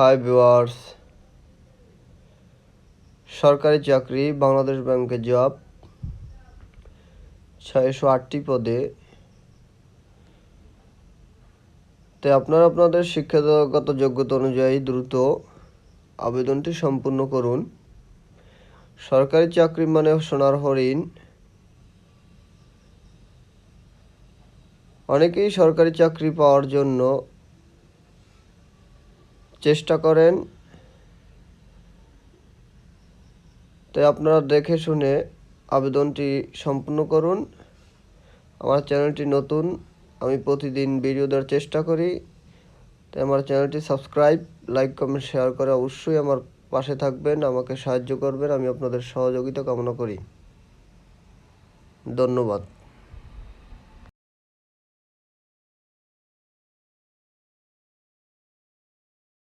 Hi viewers সরকারি চাকরি, বাংলাদেশ ব্যাংকে জব ছয়শো আটটি পদে। তো আপনারা আপনাদের শিক্ষাগত যোগ্যতা অনুযায়ী দ্রুত আবেদনটি সম্পূর্ণ করুন। সরকারি চাকরি মানে সোনার হরিণ। অনেকেই সরকারি চাকরি পাওয়ার জন্য চেষ্টা করেন। তাই আপনারা দেখে শুনে আবেদনটি সম্পূর্ণ করুন। আমার চ্যানেলটি নতুন, আমি প্রতিদিন ভিডিও দেওয়ার চেষ্টা করি। তাই আমার চ্যানেলটি সাবস্ক্রাইব, লাইক, কমেন্ট, শেয়ার করে অবশ্যই আমার পাশে থাকবেন, আমাকে সাহায্য করবেন, আমি আপনাদের সহযোগিতা কামনা করি। ধন্যবাদ।